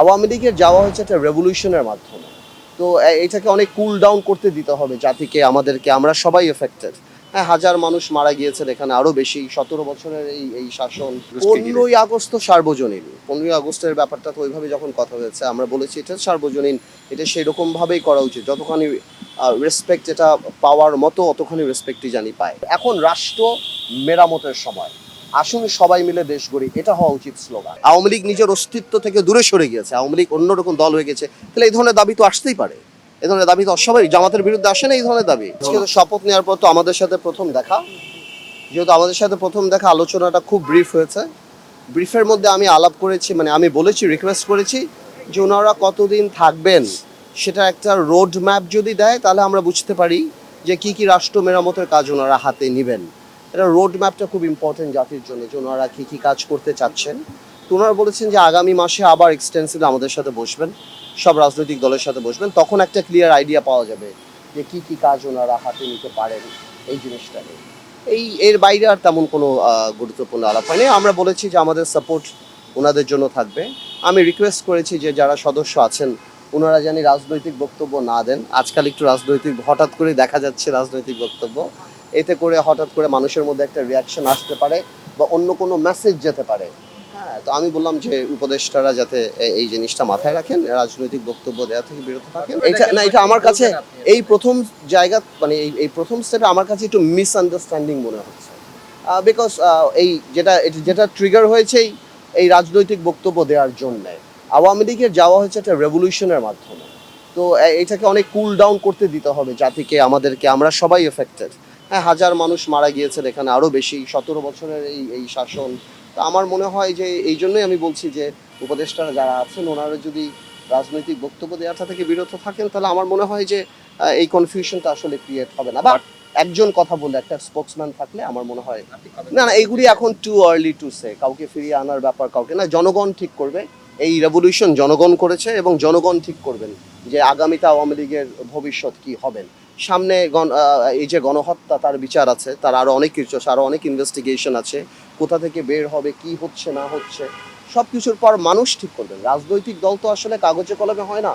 আওয়ামী লীগের যাওয়া হচ্ছে একটা রেভলিউশনের মাধ্যমে। তো এটাকে অনেক কুল ডাউন করতে দিতে হবে জাতিকে আমাদেরকে আমরা সবাই এফেক্টেড হ্যাঁ হাজার মানুষ মারা গিয়েছেন এখানে আরও বেশি সতেরো বছরের এই এই শাসন। পনেরোই আগস্ট তো সার্বজনীন। পনেরোই আগস্টের ব্যাপারটা তো ওইভাবে যখন কথা হয়েছে আমরা বলেছি এটা সার্বজনীন এটা সেই রকম ভাবেই করা উচিত যতখানি রেসপেক্ট এটা পাওয়ার মতো অতখানি রেসপেক্টই জানি পায়। এখন রাষ্ট্র মেরামতের সময়। আসুন সবাই মিলে দেশ গড়ি। এটা হওয়া উচিত স্লোগান। আওয়ামী লীগ নিজের অস্তিত্ব থেকে দূরে সরে গিয়েছে। আওয়ামী লীগ অন্যরকম দল হয়ে গেছে। তাহলে এই ধরনের দাবি তো আসতেই পারে। এই ধরনের দাবি তো সবাই জামাতের বিরুদ্ধে আসে না এই ধরনের দাবি। আজকে তো শপথ নেওয়ার পর তো আমাদের সাথে প্রথম দেখা। যেহেতু আমাদের সাথে প্রথম দেখা, আলোচনাটা খুব ব্রিফ হয়েছে। ব্রিফের মধ্যে আমি আলাপ করেছি মানে আমি বলেছি রিকোয়েস্ট করেছি যে ওনারা কতদিন থাকবেন, সেটা একটা রোড ম্যাপ যদি দেয়, তাহলে আমরা বুঝতে পারি যে কি কি রাষ্ট্র মেরামতের কাজ ওনারা হাতে নেবেন। এটা রোড ম্যাপটা খুব ইম্পর্টেন্ট জাতির জন্য যে ওনারা কি কি কাজ করতে চাচ্ছেন। তো ওনারা বলেছেন যে আগামী মাসে আবার এক্সটেন্সিভ আমাদের সাথে বসবেন, সব রাজনৈতিক দলের সাথে বসবেন, তখন একটা ক্লিয়ার আইডিয়া পাওয়া যাবে যে কি কি কাজ ওনারা হাতে নিতে পারেন এই জিনিসটা নিয়ে। এই, এর বাইরে আর তেমন কোনো গুরুত্বপূর্ণ আলাপ হয়নি। আমরা বলেছি যে আমাদের সাপোর্ট ওনাদের জন্য থাকবে। আমি রিকোয়েস্ট করেছি যে যারা সদস্য আছেন, ওনারা জানি রাজনৈতিক বক্তব্য না দেন। আজকাল একটু রাজনৈতিক, হঠাৎ করে দেখা যাচ্ছে রাজনৈতিক বক্তব্য। এতে করে হঠাৎ করে মানুষের মধ্যে একটা রিয়াকশন আসতে পারে বা অন্য কোনো মেসেজ যেতে পারে। হ্যাঁ তো আমি বললাম যে উপদেষ্টারা যাতে এই জিনিসটা মাথায় রাখেন রাজনৈতিক বক্তব্য দেওয়া থেকে বিরত থাকেন। এটা না এটা আমার কাছে এই প্রথম জায়গা মানে এই এই প্রথম স্টেপে আমার কাছে একটু মিসআন্ডারস্ট্যান্ডিং মনে হচ্ছে। বিকজ এই যেটা যেটা ট্রিগার হয়েছে এই- রাজনৈতিক বক্তব্য দেওয়ার জন্যে। আওয়ামী লীগের যাওয়া হয়েছে একটা রেভলিউশনের মাধ্যমে। তো এটাকে অনেক কুল ডাউন করতে দিতে হবে জাতিকে আমাদেরকে আমরা সবাই এফেক্টেড হ্যাঁ হাজার মানুষ মারা গিয়েছেন এখানে আরও বেশি সতেরো বছরের এই এই শাসন। তো আমার মনে হয় যে এই জন্যই আমি বলছি যে উপদেষ্টারা যারা আছেন ওনারা যদি রাজনৈতিক বক্তব্য দেওয়াটা থেকে বিরত থাকেন তাহলে আমার মনে হয় যে এই কনফিউশনটা আসলে ক্রিয়েট হবে না। বা একজন কথা বলে একটা স্পোক্সম্যান থাকলে আমার মনে হয় না না এইগুলি এখন টু আর্লি টু সে কাউকে ফিরিয়ে আনার ব্যাপার কাউকে না জনগণ ঠিক করবে। এই রেভলিউশন জনগণ করেছে এবং জনগণ ঠিক করবেন যে আগামীতে আওয়ামী লীগের ভবিষ্যৎ কি হবেন সামনে গণ এই যে গণহত্যা তার বিচার আছে, তার আরও অনেক কিছু আছে, আরও অনেক ইনভেস্টিগেশন আছে, কোথা থেকে বের হবে, কি হচ্ছে, না হচ্ছে সব কিছুর পর মানুষ ঠিক করবেন। রাজনৈতিক দল তো আসলে কাগজে কলমে হয় না।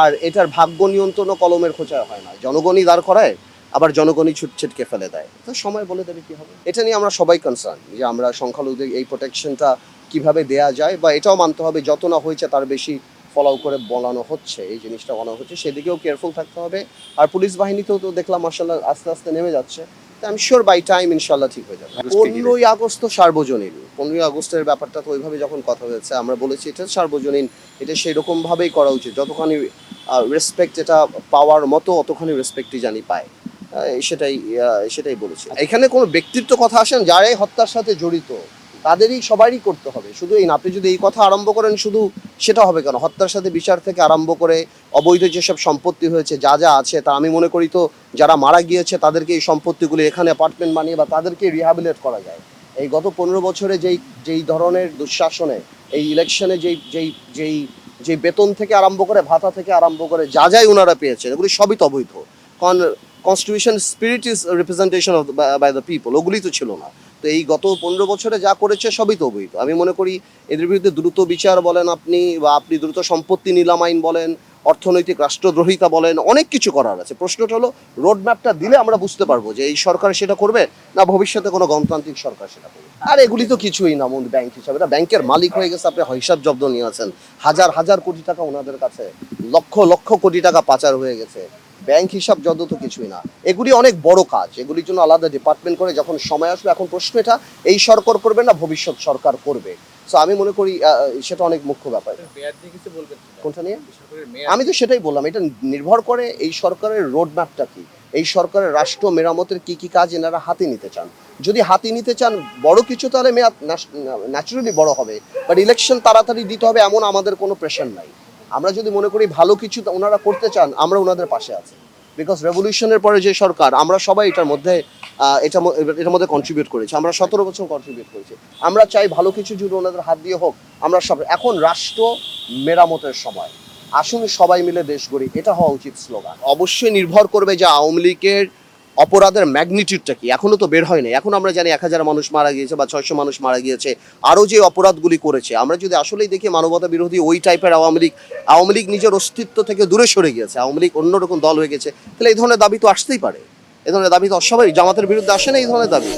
আর এটার ভাগ্য নিয়ন্ত্রণও কলমের খোঁচায় হয় না। জনগণই দাঁড় করায় আবার জনগণই ছুট ছিটকে ফেলে দেয়। তো সময় বলে দেবে কি হবে? এটা নিয়ে আমরা সবাই কনসার্ন যে আমরা সংখ্যালঘুদের এই প্রোটেকশনটা কীভাবে দেয়া যায় বা এটাও মানতে হবে যত না হয়েছে তার বেশি ফলো করে বলানো হচ্ছে এই জিনিসটা বলানো হচ্ছে। সেদিকেও কেয়ারফুল থাকতে হবে। আর পুলিশ বাহিনীতেও তো দেখলাম মার্শাল্লাহ আস্তে আস্তে নেমে যাচ্ছে। আমি শিওর বাই টাইম ইনশাল্লাহ ঠিক হয়ে যাবে। পনেরোই আগস্ট তো সার্বজনীন। পনেরোই আগস্টের ব্যাপারটা তো ওইভাবে যখন কথা হয়েছে আমরা বলেছি এটা সার্বজনীন। এটা সেই রকম ভাবেই করা উচিত। যতখানি রেসপেক্ট এটা পাওয়ার মতো অতখানি রেসপেক্টই জানি পায়। সেটাই সেটাই বলেছি। এখানে কোনো ব্যক্তিত্ব কথা আসেন যারাই হত্যার সাথে জড়িত তাদেরই সবারই করতে হবে। শুধু এই না, আপনি যদি এই কথা আরম্ভ করেন শুধু সেটা হবে কেন? হত্যার সাথে বিচার থেকে আরম্ভ করে অবৈধ যেসব সম্পত্তি হয়েছে যা যা আছে তা আমি মনে করি তো যারা মারা গিয়েছে তাদেরকে এই সম্পত্তিগুলি এখানে অ্যাপার্টমেন্ট বানিয়ে বা তাদেরকে রিহাবিলেট করা যায়। এই গত পনেরো বছরে যেই যেই ধরনের দুঃশাসনে এই ইলেকশনে যেই যেই যেই যে বেতন থেকে আরম্ভ করে ভাতা থেকে আরম্ভ করে যা যাই ওনারা পেয়েছেন এগুলি সবই তো অবৈধ। কারণ constitution spirit is representation of by the people ওগুলি তো ছিল না। তো এই গত পনেরো বছরে যা করেছে, সবই তো অবৈধ। আমি মনে করি, এদের বিরুদ্ধে দ্রুত বিচার বলেন আপনি, বা আপনি দ্রুত সম্পত্তি নিলাম আইন বলেন, অর্থনৈতিক রাষ্ট্রদ্রোহিতা বলেন, অনেক কিছু করার আছে। প্রশ্নটা হলো রোড ম্যাপটা দিলে আমরা বুঝতে পারব যে এই সরকার সেটা করবে, না ভবিষ্যতে কোনো গণতান্ত্রিক সরকার সেটা করবে। আর এগুলি তো কিছুই না মন ব্যাংক হিসাবে। এটা ব্যাংকের মালিক হয়ে গেছে, আপনি হিসাব জব্দ নিয়ে আছেন। হাজার হাজার কোটি টাকা ওনাদের কাছে, লক্ষ লক্ষ কোটি টাকা পাচার হয়ে গেছে। ব্যাংক হিসাব জব্দ তো কিছুই না। এগুলি অনেক বড় কাজ। এগুলির জন্য আলাদা ডিপার্টমেন্ট করে যখন সময় আসবে এখন প্রশ্ন এটা এই সরকার করবে না ভবিষ্যৎ সরকার করবে? তো আমি মনে করি সেটা অনেক মুখ্য ব্যাপার। কোনটা নিয়ে? আমি তো সেটাই বললাম এটা নির্ভর করে এই সরকারের রোড ম্যাপটা কি? এই সরকারের রাষ্ট্র মেরামতের কি কি কাজ এনারা হাতে নিতে চান? যদি হাতে নিতে চান বড় কিছু তাহলে মেয়াদ ন্যাচুরালি বড় হবে। বাট ইলেকশন তাড়াতাড়ি দিতে হবে এমন আমাদের কোনো প্রেশার নাই। আমরা যদি মনে করি ভালো কিছু ওনারা করতে চান, আমরা ওনাদের পাশে আছি। বিকজ রেভলিউশনের পরে যে সরকার, আমরা সবাই এটার মধ্যে এটা এটার মধ্যে কন্ট্রিবিউট করেছি। আমরা সতেরো বছর কন্ট্রিবিউট করেছি। আমরা চাই ভালো কিছু যদি ওনাদের হাত দিয়ে হোক, আমরা সব, এখন রাষ্ট্র মেরামতের সময়। আসুন সবাই মিলে দেশ গড়ি। এটা হওয়া উচিত স্লোগান অবশ্যই নির্ভর করবে যে আওয়ামী লীগের অপরাধের ম্যাগনিটিউডটা কি? এখনও তো বের হয়নি এখন আমরা জানি এক হাজার মানুষ মারা গিয়েছে বা ছয়শো মানুষ মারা গিয়েছে। আরও যে অপরাধগুলি করেছে, আমরা যদি আসলেই দেখি মানবতা বিরোধী ওই টাইপের আওয়ামী লীগ আওয়ামী লীগ নিজের অস্তিত্ব থেকে দূরে সরে গিয়েছে। আওয়ামী লীগ অন্যরকম দল হয়ে গেছে। তাহলে এই ধরনের দাবি তো আসতেই পারে। এই ধরনের দাবি তো অস্বাভাবিক। জামাতের বিরুদ্ধে আসে না এই ধরনের দাবি।